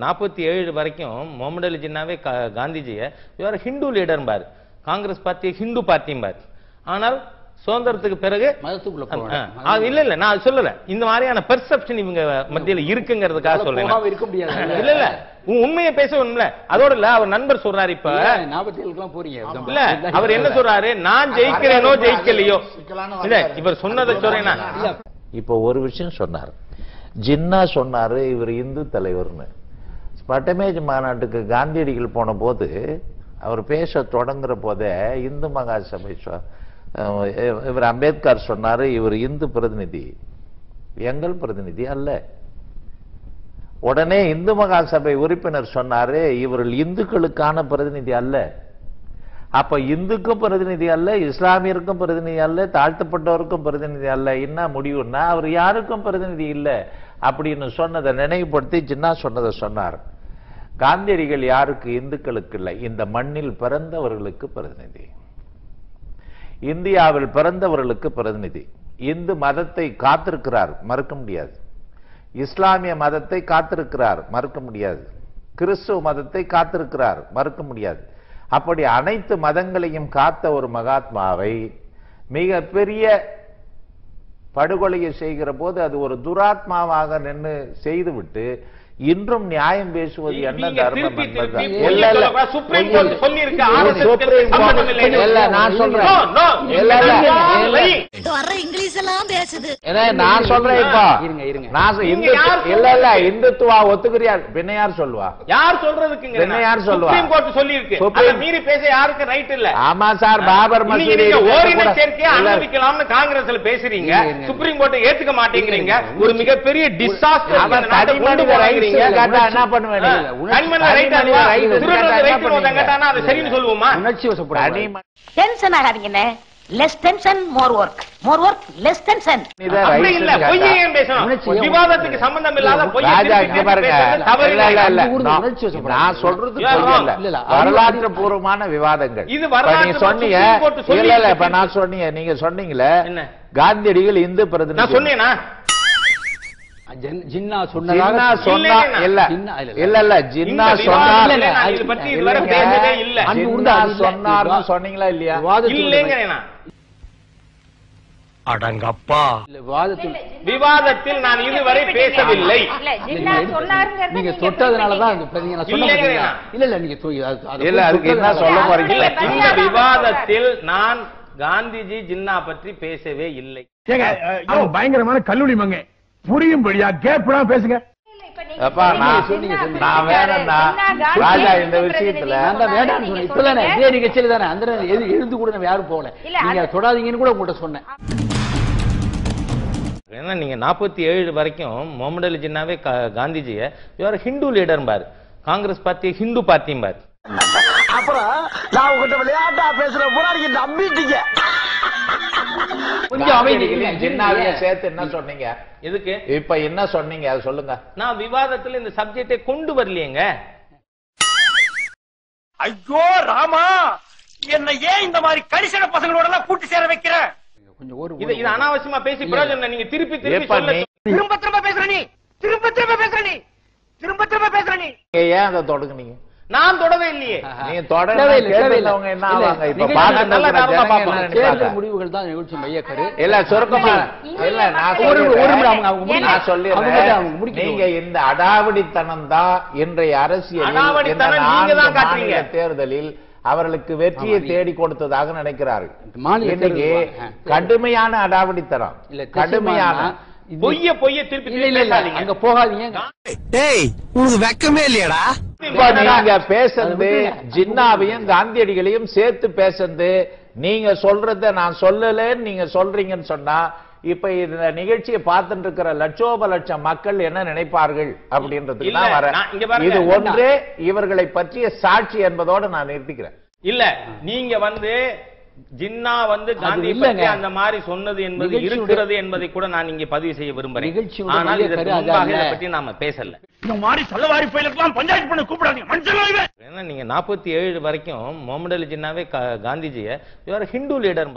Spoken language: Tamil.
நாற்பத்தி ஏழு வரைக்கும் முகமது அலி ஜின்னாவே கா- காந்திஜியை இவர் ஹிந்து லீடர்பார் காங்கிரஸ் பார்ட்டி ஹிந்து பார்ட்டிம்பார் ஆனால் சுதந்திரத்துக்கு பிறகு இல்ல இல்ல நான் சொல்லல. இந்த மாதிரியான பெர்செப்ஷன் இவங்க மத்தியில இருக்குங்கிறதுக்காக சொல்றேன் இருக்க முடியாது. இல்ல இல்ல. உன் உண்மையை பேசணும்ல அதோட இல்ல அவர் நண்பர் சொல்றாரு இப்ப. இல்ல அவர் என்ன சொல்றாரு? நான் ஜெயிக்கிறேனோ ஜெயிக்கலையோ. இல்ல இவர் சொன்னதை சொல்றேன்னா இப்போ ஒரு விஷயம் சொன்னார். ஜின்னா சொன்னாரு இவர் இந்து தலைவர்னு. பட்டமேஜ் மாநாட்டுக்கு காந்தியடிகள் போன போது அவர் பேச தொடங்குற போதே இந்து மகாசபை சொ- இவர் அம்பேத்கர் சொன்னார் இவர் இந்து பிரதிநிதி. எங்கள் பிரதிநிதி அல்ல. உடனே இந்து மகாசபை உறுப்பினர் சொன்னாரு இவர்கள் இந்துக்களுக்கான பிரதிநிதி அல்ல. அப்ப இந்துக்கும் பிரதிநிதி அல்ல இஸ்லாமியருக்கும் பிரதிநிதி அல்ல தாழ்த்தப்பட்டவருக்கும் பிரதிநிதி அல்ல. என்ன முடிவுன்னா அவர் யாருக்கும் பிரதிநிதி இல்லை. அப்படின்னு சொன்னதை நினைவுபடுத்தி ஜின்னா சொன்னதை சொன்னார். காந்தியடிகள் யாருக்கு இந்துக்களுக்கு இல்லை? இந்த மண்ணில் பிறந்தவர்களுக்கு பிரதிநிதி. இந்தியாவில் பிறந்தவர்களுக்கு பிரதிநிதி. இந்து மதத்தை காத்திருக்கிறார் மறுக்க முடியாது. இஸ்லாமிய மதத்தை காத்திருக்கிறார் மறுக்க முடியாது. கிறிஸ்துவ மதத்தை காத்திருக்கிறார் மறுக்க முடியாது. அப்படி அனைத்து மதங்களையும் காத்த ஒரு மகாத்மாவை மிக பெரிய படுகொலையை செய்கிற போது அது ஒரு துராத்மாவாக நின்று செய்துவிட்டு இன்றும் நியாயம் பேசுவது என்ன தர்மம் என்பதுதான். நான் சொல்றேன். எல்லாம் பேசுது. நான் சொல்றேன் இப்போ. இருங்க, இருங்க. நான் இல்ல இல்ல இந்துத்துவா ஒத்துக்கிறியா? பின்ன யார் சொல்லுவா? யார் சொல்றதுக்குங்க? என்ன யார் சொல்லுவா? சுப்ரீம் கோர்ட் சொல்லியிருக்கு. சுப்ரீம்- அதை மீறி பேச யாருக்கு ரைட் இல்ல. ஆமா சார் பாபர் மசூதி ஓரின சேர்க்கையை அனுமதிக்கலாம்னு காங்கிரஸ்ல பேசுறீங்க. சுப்ரீம் கோர்ட்டை ஏத்துக்க மாட்டேங்கிறீங்க. ஒரு மிகப்பெரிய டிசாஸ்டர் அவன் தனி மனித rights கேட்டா என்ன பண்ணுவேன்? தனிமனித தனி ரைட் திருடுறது ரைட்? கேட்டானா அதை சரின்னு சொல்லுவோமா? உணர்ச்சி வசப்படாது tension ஆகாதீங்கண்ணே less tension more work more work less tension அப்படி இல்ல பொய்யை பேசணும்? விவாதத்துக்கு சம்பந்தம் இல்லாத பொய்யை ராஜா இங்க பாருங்க. இல்ல, இல்ல, இல்ல. நான். நான் சொல்றது Yeah, பொய் wrong. இல்ல. வரலாற்று பூர்வமான விவாதங்கள். இது நீங்க சொன்னீங்க. இல்ல இல்ல இப்ப. நான் சொன்னீங்க. நீங்க சொன்னீங்களே? காந்தியடிகள் இந்து நான் பிரதிநிதி சொன்னேனா? ஜின்- ஜின்னா சொன்னா இல்ல, இல்ல இல்ல, இது பத்தி இதுவரை பேசவே இல்ல. சொன்னார்னு சொன்னீங்களா இல்லையா? இல்லைங்கிறேன். அடங்கப்பா. விவாதத்தில் விவாதத்தில் நான் இதுவரை பேசவில்லை. இல்ல ஜின்னா சொன்னாருங்கிறது நீங்க தொட்டதுனாலதான் நான் சொன்ன. இல்ல இல்ல நீங்க இல்ல, அதுக்கு என்ன சொல்ல போறீங்க? இல்ல இந்த விவாதத்தில் நான் காந்திஜி ஜின்னா பற்றி பேசவே இல்லை. பயங்கரமான கல்லூரி மங்க. புரியும்படியா கேப்லாம் பேசுங்க. அப்பா நான். நான் வேணாம்டா ராஜா இந்த விஷயத்துல நான் தான் வேண்டாம்னு சொன்னேன் இப்பதானே இதே நிகழ்ச்சியில தானே அந்த எழுந்து கூட நம்ம யாரும் போகல. நீங்க தொடாதீங்கன்னு கூட உங்கள்கிட்ட சொன்னேன். ஏன்னா நீங்க நாற்பத்தி ஏழு வரைக்கும் முகமது அலி ஜின்னாவே காந்திஜியை இவர் ஹிந்து லீடர்பார் காங்கிரஸ் பார்ட்டி ஹிந்து பார்ட்டிம்பார் அப்புறம் நான் உங்ககிட்ட விளையாட்டா பேசுற பூரா நீங்க நம்பிட்டீங்க கொஞ்சம் அமைதி காந்தியடிகளையும் ஜின்னாவையும் சேர்த்து என்ன சொன்னீங்க? எதுக்கு? இப்ப என்ன சொன்னீங்க? அதை சொல்லுங்க. நான் விவாதத்துல இந்த சப்ஜெக்டை கொண்டு வரலையேங்க. ஐயோ ராமா! என்ன ஏன் இந்த மாதிரி கரிசன பசங்களோட எல்லாம் கூட்டி சேர வைக்கிற? கொஞ்சம் ஒரு இது இது அனாவசியமா பேசி பிரயோஜனம். நீங்க திருப்பி திருப்பி சொல்ல திரும்ப திரும்ப பேசுற நீ. திரும்ப திரும்ப பேசுற நீ. திரும்ப திரும்ப பேசுற நீ. ஏன் அதை தொடங்குனீங்க? நான் தொடவே இல்லையே. நீங்க தொடர தேவையில்லை, தேவையில்லை. கேட்டவங்க என்ன இல்ல, ஆவாங்க? இப்ப பாத்துட்டு நல்ல. என்ன நினைப்பாங்க? தேர்தல் முடிவுகள் தான் நிகழ்ச்சி மையக்கரு. இல்ல சுருக்கமா இல்ல நான் ஒரு- ஒரு அவங்க- அவங்க நான் அவங்க அவங்க முடிக்கட்டும். நீங்க இந்த அடாவடித்தனம் தான் இன்றைய அரசியலில் இந்த நான்கு தான் காட்டுறீங்க. மாநில தேர்தலில் அவர்களுக்கு வெற்றியை நீ- தேடி கொடுத்ததாக நினைக்கிறார்கள். இன்னைக்கு கடுமையான அடாவடித்தனம். இல்ல கடுமையான பொய்ய பொய்ய திருப்பி இல்ல இல்ல இல்ல. அங்க போகாதீங்க. டேய் உனக்கு வெக்கமே இல்லையாடா. நீங்க பேசுறது. ஜின்னாவையும் காந்தியடிகளையும் சேர்த்து பேசுறது நீங்க சொல்றத நான் சொல்லலன்னு நீங்க சொல்றீங்கன்னு சொன்னா இப்ப இந்த நிகழ்ச்சியை பார்த்துட்டு இருக்கிற லட்சோப லட்சம் மக்கள் என்ன நினைப்பார்கள் அப்படின்றதுக்கு வரேன் நான் பாருங்க. இது ஒன்றே இவர்களை பற்றிய சாட்சி என்பதோட நான் நிறுத்திக்கிறேன் இல்ல நீங்க வந்து ஜின்னா வந்து காந்தி. பற்றி அந்த மாதிரி சொன்னது என்பது இருக்கிறது என்பதை கூட நான் இங்க பதிவு செய்ய விரும்புறேன் ஆனால் இதற்கு முன்பாக. இதை பற்றி நாம பேசல. இந்த மாதிரி சல்லவாரி பயிலுக்கெல்லாம் பஞ்சாயத்து பண்ண கூப்பிடாதீங்க. ஏன்னா நீங்க நாற்பத்தி ஏழு வரைக்கும் முகமது அலி ஜின்னாவே கா- காந்திஜியை இவர் ஹிந்து லீடர்